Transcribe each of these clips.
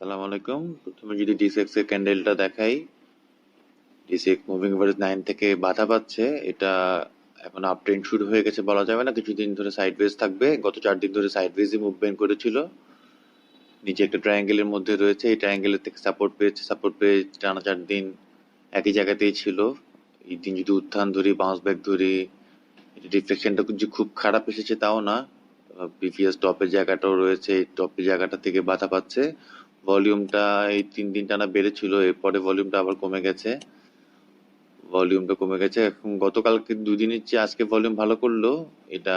সালাম আলাইকুম। প্রথমে যদি ডিসেক্স এর ক্যান্ডেলটা দেখাই ডিসেক্স মুভিং এভারেজ নাইন থেকে বাধা পাচ্ছে। এটা এখন আপ ট্রেন্ড শুরু হয়ে গেছে বলা যাবে না। কিছুদিন ধরে সাইড ওয়েজ থাকবে। গত চার দিন ধরে সাইড ওয়েজই মুভমেন্ট করেছিল। নিচে একটা ট্রায়াঙ্গেলের মধ্যে রয়েছে। এই ট্রায়াঙ্গেলের থেকে সাপোর্ট পেয়েছে। সাপোর্ট পেয়ে টানা চার দিন একই জায়গাতেই ছিল। এই দিন যদি উত্থান ধরি বাউন্স ব্যাক ধরি রিফ্লেকশনটা যে খুব খারাপ এসেছে তাও না। প্রিভিয়াস টপের জায়গাটাও রয়েছে। এই টপের জায়গাটা থেকে বাধা পাচ্ছে। ভলিউমটা এই তিন দিন টানা বেড়েছিল, এরপরে ভলিউমটা আবার কমে গেছে। ভলিউমটা কমে গেছে। এখন গতকালকে দুদিনের চেয়ে আজকে ভলিউম ভালো করল। এটা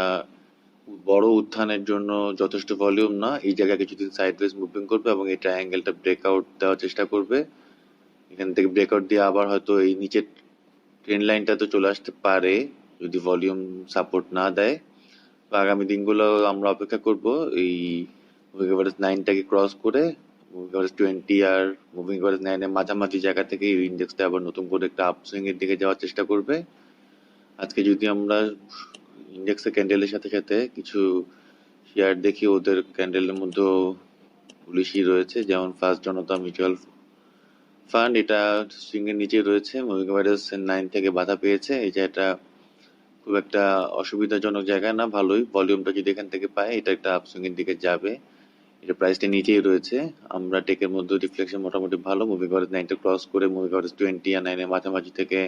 বড় উত্থানের জন্য যথেষ্ট ভলিউম না। এই জায়গায় কিছুদিন সাইডওয়েজ মুভিং করবে এবং এই ট্রায়াঙ্গেলটা ব্রেকআউট দেওয়ার চেষ্টা করবে। এখান থেকে ব্রেকআউট দিয়ে আবার হয়তো এই নিচের ট্রেন লাইনটা তো চলে আসতে পারে, যদি ভলিউম সাপোর্ট না দেয়। তো আগামী দিনগুলো আমরা অপেক্ষা করব। এই নাইনটাকে ক্রস করে মুভিং এভারেজ টোয়েন্টি আর মুভিং এভারেজ নাইনের মাঝামাঝি জায়গা থেকে এই ইন্ডেক্সটা আবার নতুন করে একটা আপসুইং এর দিকে যাওয়ার চেষ্টা করবে। আজকে যদি আমরা ইন্ডেক্সের ক্যান্ডেলের সাথে সাথে কিছু শেয়ার দেখি, ওদের ক্যান্ডেলের মধ্যেও পুলিশি রয়েছে। যেমন ফার্স্ট জনতা মিউচুয়াল ফান্ড এটা সুইং এর নিচে রয়েছে। মুভিং এভারেজ নাইন থেকে বাধা পেয়েছে। এই যে এটা খুব একটা অসুবিধাজনক জায়গা না, ভালোই। ভলিউমটা যদি এখান থেকে পায়, এটা একটা আপসুইং এর দিকে যাবে। এটা প্রাইসটা নিচেই রয়েছে। আমরা টেকের মধ্যে রিফ্লেকশন মোটামুটি ভালো। মুভি করেজ নাইনটা ক্রস করে মুভি করেজ টোয়েন্টি আর নাইনের মাঝামাঝি থেকে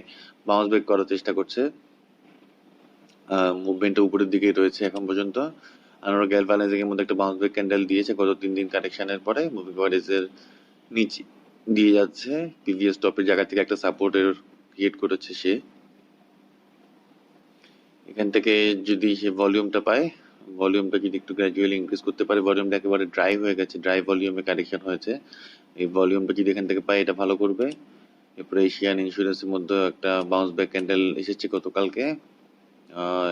বাউন্স ব্যাক করার চেষ্টা করছে। মুভমেন্টটা উপরের দিকেই রয়েছে এখন পর্যন্ত। আমরা গ্যাল ব্যালেন্সিং এর মধ্যে একটা বাউন্স ব্যাক ক্যান্ডেল দিয়েছে গত তিন দিন কারেকশনের পরে। মুভি কভারেজের নিচে দিয়ে যাচ্ছে। প্রিভিয়াস টপের জায়গা থেকে একটা সাপোর্টের ক্রিয়েট করেছে সে। এখান থেকে যদি সে ভলিউমটা পায় ভলিউমটা যদি একটু গ্র্যাজুয়ালি ইনক্রিজ করতে পারে ভলিউমটা একেবারে ড্রাই হয়ে গেছে ড্রাই ভলিউমে কারেকশন হয়েছে। এই ভলিউমটা যদি এখান থেকে পায়, এটা ভালো করবে। এরপরে এশিয়ান ইন্স্যুরেন্সের মধ্যে একটা বাউন্স ব্যাক ক্যান্ডেল এসেছে গতকালকে।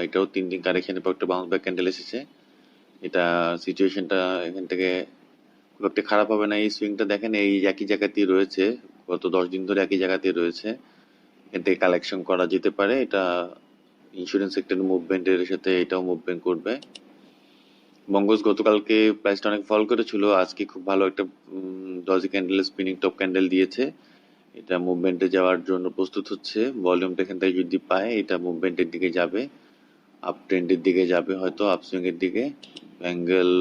এটাও তিন দিন কারেকশনের পর একটা বাউন্স ব্যাক ক্যান্ডেল এসেছে। এটা সিচুয়েশনটা এখান থেকে খুব একটা খারাপ হবে না। এই সুইংটা দেখেন, এই একই জায়গাতেই রয়েছে। গত দশ দিন ধরে একই জায়গাতেই রয়েছে। এখান থেকে কালেকশন করা যেতে পারে। এটা ইন্স্যুরেন্স সেক্টরের মুভমেন্টের সাথে এটাও মুভমেন্ট করবে। বঙ্গস গতকালকে প্রাইসটা অনেক ফল করেছিল। আজকে খুব ভালো একটা doji candle spinning top candle দিয়েছে। এটা মুভমেন্টে যাওয়ার জন্য প্রস্তুত হচ্ছে। ভলিউমটা এখান থেকে যদি পায়, এটা মুভমেন্টের দিকে যাবে। আপ ট্রেন্ডের দিকে যাবে হয়তো আপসুইং এর দিকে। ব্যাঙ্গেল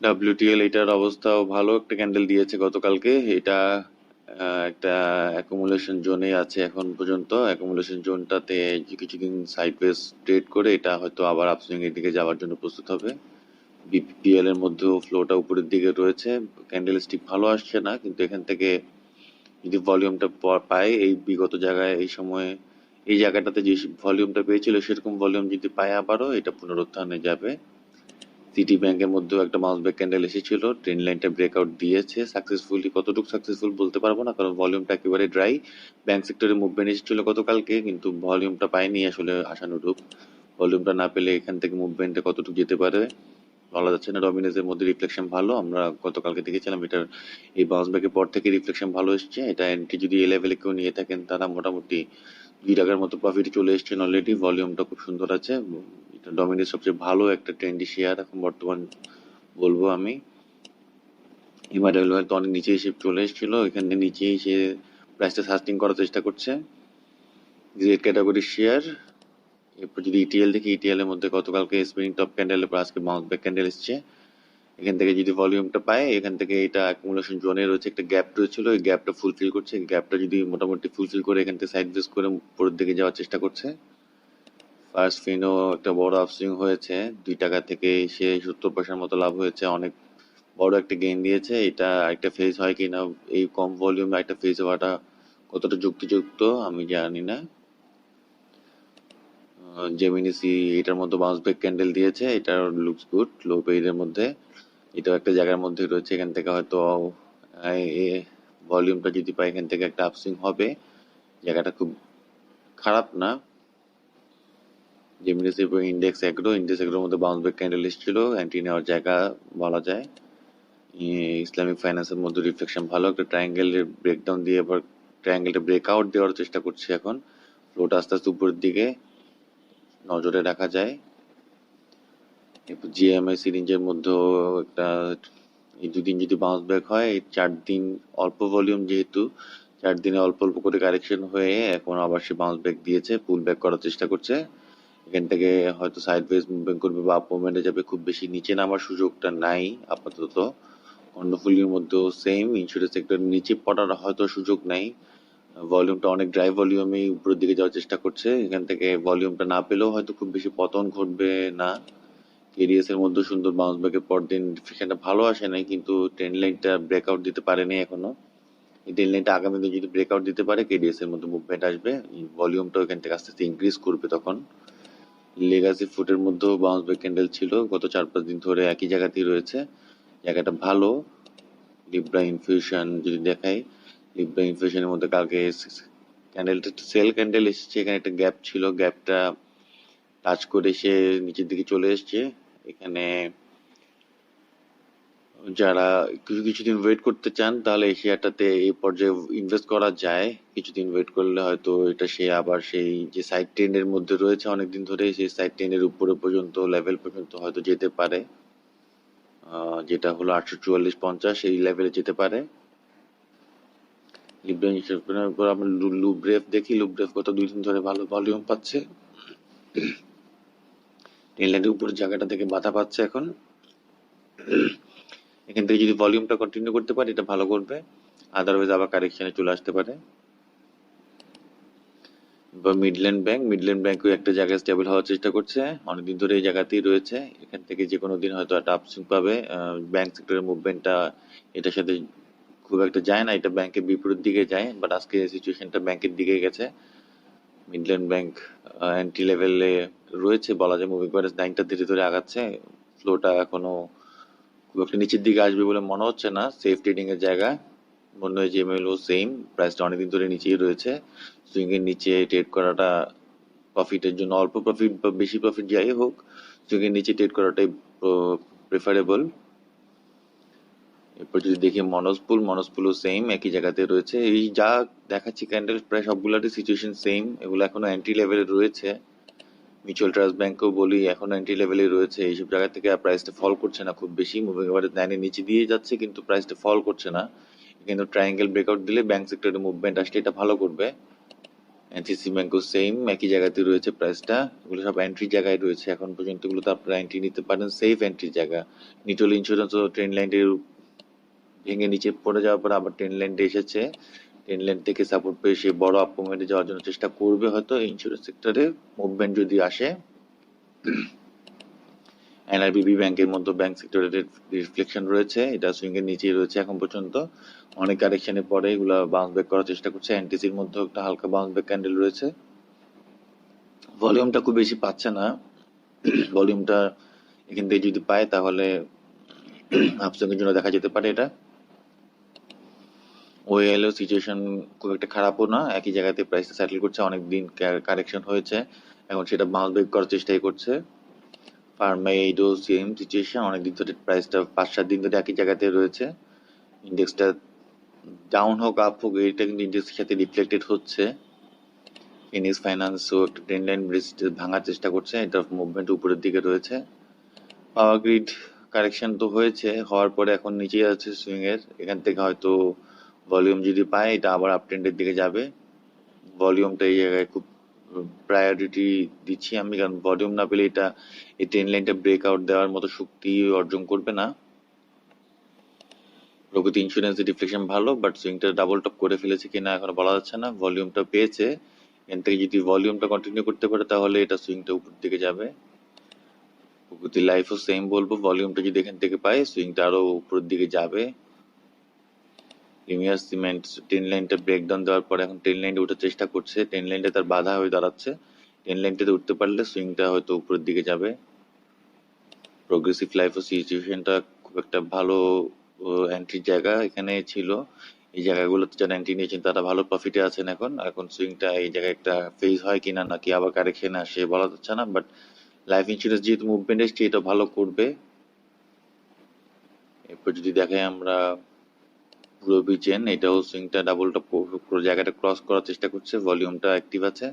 ডাব্লিউটিএল এটার অবস্থাও ভালো একটা ক্যান্ডেল দিয়েছে গতকালকে। এটা একটা অ্যাকুমুলেশন জোনে আছে এখন পর্যন্ত। অ্যাকুমুলেশন জোনটাতে কিছুদিন সাইডওয়েজ ট্রেড করে এটা হয়তো আবার আপসুইং এর দিকে যাওয়ার জন্য প্রস্তুত হবে। বিপিএল এর মধ্যেও ফ্লোটা উপরের দিকে রয়েছে। ক্যান্ডেল স্টিক ভালো আসছে না, কিন্তু এখান থেকে যদি ভলিউমটা পায়, এই বিগত জায়গায়, এই সময়ে, এই জায়গাটাতে যে ভলিউমটা পেয়েছিল, সেরকম ভলিউম যদি পায় আবারও, এটা পুনরুত্থানে যাবে। সিটি ব্যাংকের মধ্যেও একটা মাউস ব্যাক ক্যান্ডেল এসেছিল। ট্রেন লাইনটা ব্রেকআউট দিয়েছে। সাকসেসফুলি, কতটুকু সাকসেসফুল বলতে পারব না, কারণ ভলিউমটা একেবারে ড্রাই। ব্যাংক সেক্টরে মুভমেন্ট এসেছিল গতকালকে, কিন্তু ভলিউমটা পায়নি আসলে আশানুরূপ। ভলিউমটা না পেলে এখান থেকে মুভমেন্টে কতটুকু যেতে পারে, বলা যাচ্ছে না। ডমিনেজের মধ্যে রিফ্লেকশন ভালো। আমরা গতকালকে দেখেছিলাম এটার, এই বাউন্স ব্যাকের পর থেকে রিফ্লেকশন ভালো এসছে। এটা এন্ট্রি যদি এ লেভেলে কেউ নিয়ে থাকেন, তারা মোটামুটি দুই টাকার মতো প্রফিট চলে এসছেন অলরেডি ভলিউমটা খুব সুন্দর আছে। এটা ডমিনেজ সবচেয়ে ভালো একটা ট্রেন্ডি শেয়ার এখন বর্তমান বলব আমি। হিমালয় তো অনেক নিচে এসে চলে এসেছিল, এখানে নিচে এসে প্রাইসটা সাস্টিং করার চেষ্টা করছে। গ্রেড ক্যাটাগরির শেয়ার এরপর যদি ইটিএল দেখি ইটিএল এর মধ্যে গতকালকে স্পিনিং টপ ক্যান্ডেলের পর আজকে বাউন্স ব্যাক ক্যান্ডেল এসছে। এখান থেকে যদি ভলিউমটা পায়, এখান থেকে এটা অ্যাকুমুলেশন জোনে রয়েছে একটা গ্যাপ রয়েছিল ওই গ্যাপটা ফুলফিল করছে। গ্যাপটা যদি মোটামুটি ফুলফিল করে এখান থেকে সাইড বেস করে উপরের দিকে যাওয়ার চেষ্টা করছে। ফার্স্ট ফিনও একটা বড় আপসুইং হয়েছে। দুই টাকা থেকে সে সত্তর পয়সার মতো লাভ হয়েছে। অনেক বড় একটা গেইন দিয়েছে। এটা একটা ফেজ হয় কিনা, এই কম ভলিউম একটা ফেজ হওয়াটা কতটা যুক্তিযুক্ত, আমি জানি না। জেমিনিসি এটার মধ্যে বাউন্স ব্যাক ক্যান্ডেল দিয়েছে। এটা লুকস গুড লো পেইডের মধ্যে। এটাও একটা জায়গার মধ্যে রয়েছে। এখান থেকে হয়তো ভলিউমটা যদি পাই, এখান থেকে একটা আপসুইং হবে। জায়গাটা খুব খারাপ না। জেমিনিসি ইন্ডেক্স এগ্রো ইন্ডেক্স এগ্রোর মধ্যে বাউন্স ব্যাক ক্যান্ডেল এসেছিল অ্যান্টি নেওয়ার জায়গা বলা যায়। ইসলামিক ফাইন্যান্সের মধ্যে রিফ্লেকশন ভালো, একটা ট্রায়াঙ্গেলের ব্রেকডাউন দিয়ে এবার ট্রায়াঙ্গেলটা ব্রেকআউট দেওয়ার চেষ্টা করছে এখন। ফ্লোটা আস্তে আস্তে উপরের দিকে নজরে রাখা যায়। এরপর জিএমআই সিরিঞ্জের মধ্যেও একটা, এই দুদিন যদি বাউন্স ব্যাক হয়, এই চার দিন অল্প ভলিউম যেহেতু, চার দিনে অল্প অল্প করে কারেকশন হয়ে এখন আবার সে বাউন্স ব্যাক দিয়েছে পুল ব্যাক করার চেষ্টা করছে। এখান থেকে হয়তো সাইড ওয়েজ মুভমেন্ট করবে বা আপ যাবে, খুব বেশি নিচে নামার সুযোগটা নাই আপাতত। কর্ণফুলির মধ্যেও সেম ইন্স্যুরেন্স সেক্টর নিচে পড়ার হয়তো সুযোগ নাই। ভলিউমটা অনেক ড্রাই ভলিউমে উপরের দিকে যাওয়ার চেষ্টা করছে। এখান থেকে ভলিউমটা না পেলেও হয়তো খুব বেশি পতন ঘটবে না। কেডিএস এর মধ্যে সুন্দর বাউন্স ব্যাকের পর দিন ডিফ্লেকশনটা ভালো আসে নাই, কিন্তু ট্রেন লাইনটা ব্রেকআউট দিতে পারেনি এখনও। এই ট্রেন লাইনটা আগামী দিন যদি ব্রেকআউট দিতে পারে কেডিএস এর মধ্যে মুভমেন্ট আসবে। ভলিউমটা এখান থেকে আস্তে আস্তে ইনক্রিজ করবে তখন। লেগাসি ফুটের মধ্যেও বাউন্স ব্যাক ক্যান্ডেল ছিল। গত চার পাঁচ দিন ধরে একই জায়গাতেই রয়েছে। জায়গাটা ভালো। লিব্রা ইনফিউশন যদি দেখাই লিব্রা ইনফিউশনের মধ্যে কালকে ক্যান্ডেলটা সেল ক্যান্ডেল এসেছে। এখানে একটা গ্যাপ ছিল। গ্যাপটা টাচ করে সে নিচের দিকে চলে এসছে। এখানে যারা কিছু, কিছুদিন ওয়েট করতে চান, তাহলে এই শেয়ারটাতে এই পর্যায়ে ইনভেস্ট করা যায়। কিছুদিন ওয়েট করলে হয়তো এটা সে আবার সেই যে সাইড ট্রেন্ডের মধ্যে রয়েছে অনেকদিন ধরে সেই সাইড ট্রেন্ডের উপরে পর্যন্ত লেভেল পর্যন্ত হয়তো যেতে পারে। যেটা হলো আটশো চুয়াল্লিশ পঞ্চাশ, এই লেভেলে যেতে পারে। লুব্রেফ দেখি লুব্রেফ গত দুই দিন ধরে ভালো ভলিউম পাচ্ছে। টেনলাইনের উপর জায়গাটা থেকে বাধা পাচ্ছে এখন। এখান থেকে যদি ভলিউমটা কন্টিনিউ করতে পারে, এটা ভালো করবে। আদারওয়াইজ আবার কারেকশনে চলে আসতে পারে। বা মিডল্যান্ড ব্যাংক মিডল্যান্ড ব্যাংকও একটা জায়গায় স্টেবল হওয়ার চেষ্টা করছে। অনেকদিন ধরে এই জায়গাতেই রয়েছে। এখান থেকে যে কোনো দিন হয়তো একটা আপসুইং পাবে। ব্যাংক সেক্টরের মুভমেন্টটা এটার সাথে খুব একটা যায় না। এটা ব্যাংকের বিপরীত দিকে যায় বাট আজকে সিচুয়েশনটা ব্যাংকের দিকে গেছে। মিডল্যান্ড ব্যাংক এন্ট্রি লেভেলে রয়েছে। বলা যায় মুভিং প্যারেন্স নাইনটা ধীরে ধরে আগাচ্ছে। ফ্লোটা এখনও একটা নিচের দিকে আসবে বলে মনে হচ্ছে না সেফ ট্রেডিং এর জায়গা মনে হয় যে এমএলও সেম প্রাইসটা অনেকদিন ধরে নিচেই রয়েছে। সুইং এর নিচে ট্রেড করাটা প্রফিটের জন্য, অল্প প্রফিট বা বেশি প্রফিট যাই হোক সুইং এর নিচে ট্রেড করাটাই প্রেফারেবল এরপর যদি দেখি মনসপুল মনসপুলও সেম একই জায়গাতে রয়েছে। এই যা দেখাচ্ছি ক্যান্ডেল প্রায় সবগুলোরই সিচুয়েশন সেম এগুলো এখনও এন্ট্রি লেভেলে রয়েছে। মিউচুয়াল ট্রাস্ট ব্যাংকও বলি, এখনও এন্ট্রি লেভেলে রয়েছে, এইসব জায়গা থেকে প্রাইসটা ফল করছে না খুব বেশি। মুভিং এভারেজ নাইনের নিচে দিয়ে যাচ্ছে, কিন্তু প্রাইসটা ফল করছে না। কিন্তু ট্রায়াঙ্গেল ব্রেকআউট দিলে ব্যাংক সেক্টরের মুভমেন্ট আসলে এটা ভালো করবে। এনসিসি ব্যাংকও সেম একই জায়গাতে রয়েছে প্রাইসটা এগুলো সব এন্ট্রি জায়গায় রয়েছে। এখন পর্যন্ত এগুলো তো আপনারা এন্ট্রি নিতে পারেন সেফ এন্ট্রি জায়গা। নিটল ইন্স্যুরেন্স ও ট্রেন লাইনের ভেঙে নিচে পড়ে যাওয়ার পর আবার ট্রেন লাইনটা এসেছে। ট্রেন লাইন থেকে সাপোর্ট পেয়ে সে বড় আপ মুভমেন্টে যাওয়ার জন্য চেষ্টা করবে হয়তো ইন্স্যুরেন্স সেক্টরে মুভমেন্ট যদি আসে। এনআরবিবি ব্যাংকের মধ্যে ব্যাংক সেক্টরের রিফ্লেকশন রয়েছে, এটা সুইং এর নিচেই রয়েছে এখন পর্যন্ত। অনেক কারেকশনের পরে এগুলো বাউন্স ব্যাক করার চেষ্টা করছে। এনটিসির মধ্যে একটা হালকা বাউন্স ব্যাক ক্যান্ডেল রয়েছে। ভলিউমটা খুব বেশি পাচ্ছে না। ভলিউমটা এখান থেকে যদি পায় তাহলে আপসুইং এর জন্য দেখা যেতে পারে এটা। ওএলও সিচুয়েশন খুব একটা খারাপও না। একই জায়গাতে প্রাইসটা সেটেল করছে অনেক দিন কারেকশন হয়েছে। এখন সেটা বাউন্স ব্যাক করার চেষ্টাই করছে। ফার্মা এইডও সেম সিচুয়েশন অনেক দিন ধরে প্রাইসটা পাঁচ, সাত দিন ধরে একই জায়গাতে রয়েছে। ইন্ডেক্সটা ডাউন হোক আপ হোক, এটা কিন্তু ইন্ডেক্সের সাথে রিফ্লেক্টেড হচ্ছে। ফিনিক্স ফাইন্যান্সও একটা ট্রেন লাইন ভাঙার চেষ্টা করছে, এটা মুভমেন্ট উপরের দিকে রয়েছে। পাওয়ার গ্রিড কারেকশন তো হয়েছে, হওয়ার পরে এখন নিচেই আছে এর। এখান থেকে হয়তো ভলিউম যদি পায়, এটা আবার আপ ট্রেন্ডের দিকে যাবে। ভলিউমটা এই জায়গায় খুব প্রায়োরিটি দিচ্ছি আমি, কারণ ভলিউম না পেলে এটা, এই ট্রেন লাইনটা ব্রেকআউট দেওয়ার মতো শক্তি অর্জন করবে না। প্রগতি ইন্স্যুরেন্স রিফ্লেকশন ভালো বাট সুইংটা ডাবল টপ করে ফেলেছে কিনা এখনও বলা যাচ্ছে না। ভলিউমটা পেয়েছে, এখান থেকে যদি ভলিউমটা কন্টিনিউ করতে পারে, তাহলে এটা সুইংটা উপর দিকে যাবে। প্রকৃতি লাইফও সেম বলব ভলিউমটা যদি এখান থেকে পায় সুইংটা আরও উপরের দিকে যাবে। প্রিমিয়ার সিমেন্ট টেন লাইনটা ব্রেকডাউন দেওয়ার পরে এখন টেন লাইনটা উঠার চেষ্টা করছে। টেন লাইনটা তার বাধা হয়ে দাঁড়াচ্ছে। টেন লাইনটাতে উঠতে পারলে সুইংটা হয়তো উপরের দিকে যাবে। প্রোগ্রেসিভ লাইফও সিচুয়েশনটা খুব একটা ভালো এন্ট্রির জায়গা এখানে ছিল। এই জায়গাগুলোতে যারা এন্ট্রি নিয়েছেন, তারা ভালো প্রফিটে আছেন এখন। এখন সুইংটা এই জায়গায় একটা ফেজ হয় কিনা, নাকি আবার কারেকশনে আসে বলা যাচ্ছে না বাট লাইফ ইন্স্যুরেন্স যেহেতু মুভমেন্ট এসছে, এটা ভালো করবে। এরপর যদি দেখাই আমরা রবি চেন এটাও সুইংটা ডাবল টপ পুরো জায়গাটা ক্রস করার চেষ্টা করছে ভলিউমটা অ্যাক্টিভ আছে।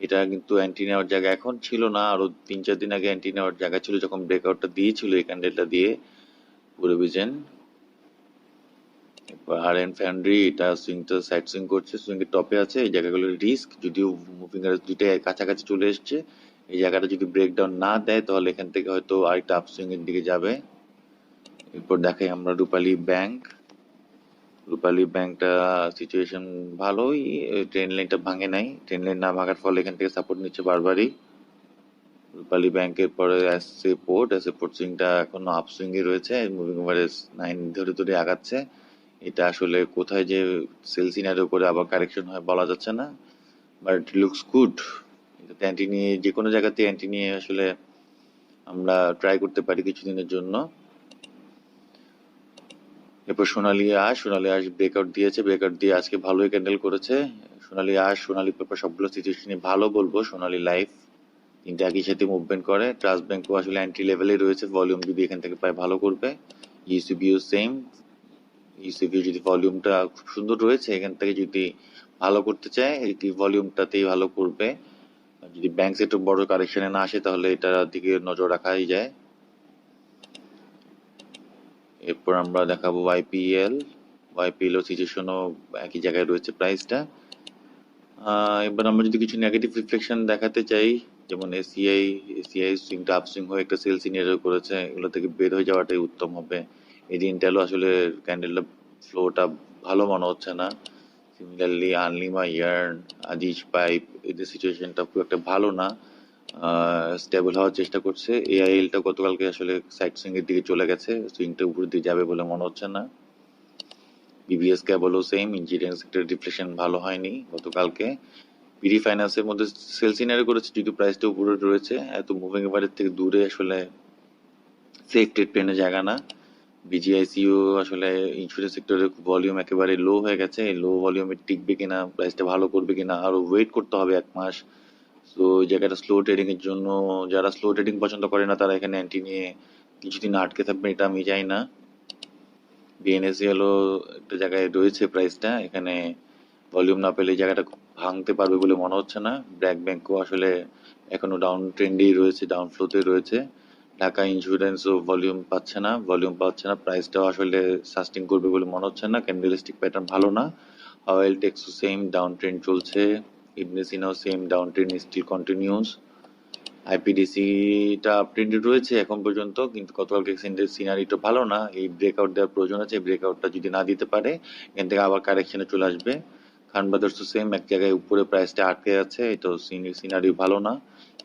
এটা কিন্তু অ্যান্টি নেওয়ার জায়গা এখন ছিল না, আরও তিন চার দিন আগে অ্যান্টি নেওয়ার জায়গা ছিল, যখন ব্রেকআউটটা দিয়েছিল এই ক্যান্ডেলটা দিয়ে রবি চেন আর এন ফ্যান্ড্রি এটা সুইংটা সাইড সুইং করছে সুইং এর টপে আছে, এই জায়গাগুলো রিস্ক যদিও মুভিং এর দুইটা কাছাকাছি চলে এসেছে। এই জায়গাটা যদি ব্রেকডাউন না দেয়, তাহলে এখান থেকে হয়তো আরেকটা আপসুইং এর দিকে যাবে। এরপর দেখাই আমরা রূপালী ব্যাংক রূপালী ব্যাংকটা সিচুয়েশন ভালোই ট্রেন লাইনটা ভাঙে নাই। ট্রেন লাইন না ভাঙার ফলে এখান থেকে সাপোর্ট নিচ্ছে বারবারই। রূপালী ব্যাংকের পরে আসছে পোর্ট আসছে পোর্ট সুইংটা এখনও আপসুইং এ রয়েছে। মুভিং এভারেজ নাইন ধরে ধরে আগাচ্ছে। এটা আসলে কোথায় যে সেল সিনারিও করে আবার কারেকশন হয় বলা যাচ্ছে না। বাট লুকস গুড এটাতে অ্যান্টি নিয়ে যে কোনো জায়গাতে অ্যান্টি নিয়ে আসলে আমরা ট্রাই করতে পারি কিছুদিনের জন্য। এরপর সোনালী আশ সোনালী আশ ব্রেকআউট দিয়েছে ব্রেকআউট দিয়ে আজকে ভালোই ক্যান্ডেল করেছে। সোনালী আশ সোনালী পেপার সবগুলো সিচুয়েশনই ভালো বলব, সোনালী লাইফ তিনটা একই সাথে মুভমেন্ট করে। ট্রাস্ট ব্যাংকও আসলে অ্যান্টি লেভেলে রয়েছে ভলিউম যদি এখান থেকে পায় ভালো করবে। ইউসিবিও সেম ইউসিবিও যদি ভলিউমটা খুব সুন্দর রয়েছে, এখান থেকে যদি ভালো করতে চায় এই ভলিউমটাতেই ভালো করবে। যদি ব্যাংক সেক্টর বড় কারেকশনে না আসে, তাহলে এটার দিকে নজর রাখাই যায়। এরপর আমরা দেখাবো ওয়াইপিএল ওয়াইপিএল ও সিচুয়েশনও একই জায়গায় রয়েছে প্রাইসটা এবার আমরা যদি কিছু নেগেটিভ রিফ্লেকশন দেখাতে চাই, যেমন এসিআই এসিআই সুইংটা আপসুইং হয়ে একটা সেল সিনিয়র করেছে, এগুলো থেকে বের হয়ে যাওয়াটাই উত্তম হবে। এই দিনটালও আসলে ক্যান্ডেলটা ফ্লোটা ভালো মনে হচ্ছে না। Similarly Anlima yarn Aziz pipe এদের সিচুয়েশনটা খুব একটা ভালো না। স্টেবল হওয়ার চেষ্টা করছে। এআইএলটা গতকালকে আসলে সাইড সুইং এর দিকে চলে গেছে। সুইংটা উপরের দিকে যাবে বলে মনে হচ্ছে না। বিবিএস ক্যাবলও সেম ইঞ্জিনিয়ারিং সেক্টর রিফ্লেকশন ভালো হয়নি গতকালকে। পিডি ফাইন্যান্সের মধ্যে সেল সিনারি করেছে যদি প্রাইসটা উপরে রয়েছে, এত মুভিং এভারেজ থেকে দূরে আসলে সেফ ট্রেড প্লেনের জায়গা না। বিজিআইসিও আসলে ইন্স্যুরেন্স সেক্টরের ভলিউম একেবারে লো হয়ে গেছে। লো ভলিউমে টিকবে কিনা প্রাইসটা ভালো করবে কিনা, আরও ওয়েট করতে হবে এক মাস। তো এই জায়গাটা স্লো ট্রেডিং এর জন্য যারা স্লো ট্রেডিং পছন্দ করে না, তারা এখানে অ্যান্টি নিয়ে কিছুদিন আটকে থাকবে এটা আমি চাই না। বিএনএসিএল ও একটা জায়গায় রয়েছে প্রাইসটা এখানে ভলিউম না পেলে জায়গাটা ভাঙতে পারবে বলে মনে হচ্ছে না। ব্র্যাক ব্যাংকও আসলে এখনও ডাউন ট্রেন্ডেই রয়েছে ডাউন ফ্লোতে রয়েছে। ঢাকা ইন্স্যুরেন্সও ভলিউম পাচ্ছে না ভলিউম পাচ্ছে না প্রাইসটাও আসলে সাস্টিং করবে বলে মনে হচ্ছে না। ক্যান্ডেলিস্টিক প্যাটার্ন ভালো না। অয়েল টেক্সও সেম ডাউন ট্রেন্ড চলছে। ইবনেসিনাও same down trend still continues আইপিডিসিটা আপট্রেন্ডে রয়েছে এখন পর্যন্ত, কিন্তু গতকালকে এক্সচেঞ্জের সিনারিটা ভালো না। এই ব্রেকআউট দেওয়ার প্রয়োজন আছে, এই ব্রেকআউটটা যদি না দিতে পারে, এখান থেকে আবার কারেকশনে চলে আসবে। খান ব্রাদার্স তো সেম এক জায়গায় উপরে প্রাইসটা আটকে যাচ্ছে আছে তো সিনারি ভালো না।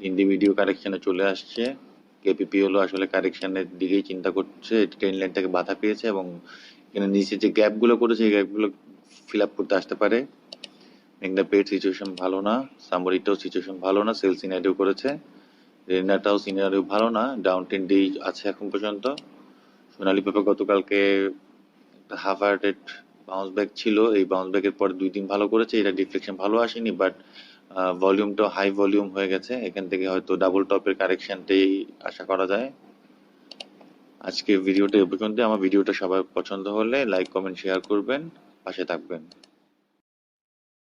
ইন্ডিভিডিও কারেকশনে চলে আসছে। কেপিপি হলো আসলে কারেকশনের দিকেই চিন্তা করছে ট্রেন লাইনটাকে বাধা পেয়েছে এবং এখানে নিচে যে গ্যাপগুলো করেছে, এই গ্যাপগুলো ফিল আপ করতে আসতে পারে। মেঘনা পেট সিচুয়েশন ভালো না সামরিটাও সিচুয়েশন ভালো না সেল সিনারিও করেছে রেনাটাও সিনারিও ভালো না ডাউন টেন ডি আছে এখন পর্যন্ত। সোনালী পেপার গতকালকে হাফ হার্টেড বাউন্স ব্যাক ছিল, এই বাউন্স ব্যাকের পরে দুই দিন ভালো করেছে, এটা ডিফ্লেকশন ভালো আসেনি বাট ভলিউমটা হাই ভলিউম হয়ে গেছে, এখান থেকে হয়তো ডাবল টপের কারেকশনটাই আশা করা যায়। আজকে ভিডিওটা এ পর্যন্ত আমার ভিডিওটা সবার পছন্দ হলে লাইক কমেন্ট শেয়ার করবেন, পাশে থাকবেন।